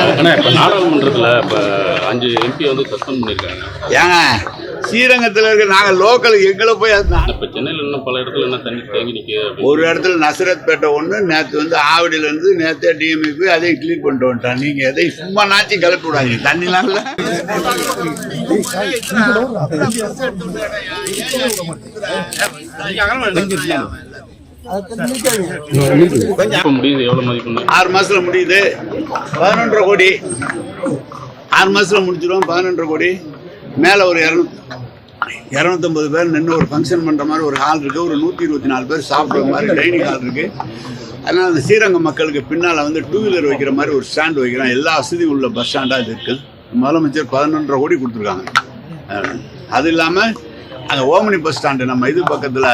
ஆனால் இப்போ நாடாளுமன்றத்தில் இப்போ அஞ்சு எம்பி வந்து சஸ்பெண்ட் பண்ணியிருக்காங்க ஏங்க ஸ்ரீரங்கத்தில் இருக்க நாங்கள் லோக்கல் எங்களை போய் இப்போ சென்னையில் இன்னும் பல இடத்துல என்ன தண்ணி தேங்கி நிற்க ஒரு இடத்துல நசரத் பேட்டை ஒன்று நேற்று வந்து ஆவடியிலேருந்து நேற்றே டிஎம்இ போய் அதையும் கிளீன் பண்ணிட்டு வந்துட்டான் நீங்கள் எதையும் சும்மா நாச்சி கிளப்பி விடாதீங்க. தண்ணிலாம் இல்லை. முடியுது எவ்வளோ ஆறு மாசத்துல முடியுது. பதினொன்றரை கோடி. ஆறு மாதத்தில் முடிச்சிடும் பதினொன்றரை கோடி. மேலே ஒரு இரநூத்தி இரநூத்தம்பது பேர் நின்று ஒரு ஃபங்க்ஷன் பண்ணுற மாதிரி ஒரு ஹால் இருக்குது ஒரு நூற்றி இருபத்தி நாலு பேர் சாப்பிட்ற மாதிரி டைனிங் ஹால் இருக்குது அதனால் அந்த ஸ்ரீரங்கம் மக்களுக்கு பின்னால் வந்து டூ வீலர் வைக்கிற மாதிரி ஒரு ஸ்டாண்ட் வைக்கிறோம் எல்லா வசதியும் உள்ள பஸ் ஸ்டாண்டாக இது இருக்குது முதலமைச்சர் பதினொன்றரை கோடி கொடுத்துருக்காங்க. அது இல்லாமல் அங்கே ஓமனி பஸ் ஸ்டாண்டு நம்ம இது பக்கத்தில்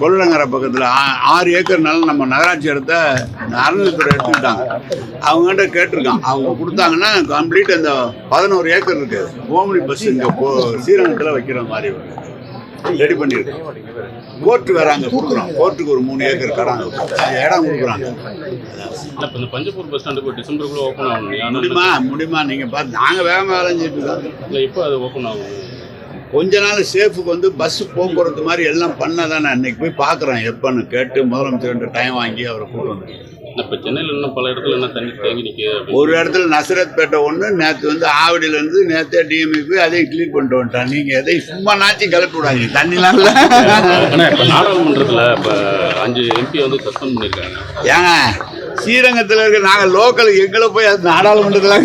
கொள்ளங்கரை பக்கத்தில் ஆறு ஏக்கர் நிலம் நம்ம நகராட்சி இடத்த அறநிலைத்துறை எடுத்துக்கிட்டாங்க. அவங்ககிட்ட கேட்டிருக்கான். அவங்க கொடுத்தாங்கன்னா கம்ப்ளீட் அந்த பதினோரு ஏக்கர் இருக்குது ஓமனி பஸ் இங்கே போ ஸ்ரீரங்கத்தில் வைக்கிற மாதிரி ரெடி பண்ணியிருக்கோம் கோர்ட்டு வேற அங்கே கொடுக்குறோம் கோர்ட்டுக்கு ஒரு மூணு ஏக்கர் கடாங்க இடம் கொடுக்குறாங்க. இந்த பஞ்சப்பூர் பஸ் ஸ்டாண்டு இப்போ டிசம்பருக்குள்ளே ஓப்பன் ஆகணும். முடியுமா? முடியுமா? நீங்கள் பார்த்து நாங்கள் வேகமாக வேலைஞ்சிட்டு இருக்கோம். இல்லை எப்போ அது ஓப்பன் ஆகும் கொஞ்ச நாள் சேஃபுக்கு வந்து பஸ் போக்குவரத்து மாதிரி எல்லாம் பண்ணாதான் நான் இன்னைக்கு போய் பார்க்குறேன். எப்போன்னு கேட்டு முதலமைச்சர்கிட்ட டைம் வாங்கி அவரை கூட்டு வந்து இப்போ சென்னையில் இன்னும் பல இடத்துல என்ன தண்ணி தேங்கி நிற்க ஒரு இடத்துல நசரத் பேட்டை ஒன்று நேற்று வந்து ஆவடியிலேருந்து நேற்றே டிஎம்இ போய் அதையும் கிளீன் பண்ணிட்டு வந்துட்டான் நீங்கள் எதையும் சும்மா நாச்சி கிளப்பி விடாதீங்க. தண்ணிலாம் இல்லை. ஆனால் இப்போ நாடாளுமன்றத்தில் இப்போ அஞ்சு எம்பி வந்து சஸ்பெண்ட் பண்ணியிருக்காங்க ஏங்க ஸ்ரீரங்கத்தில் இருக்க நாங்கள் லோக்கல் எங்களை போய் அது நாடாளுமன்றத்தில்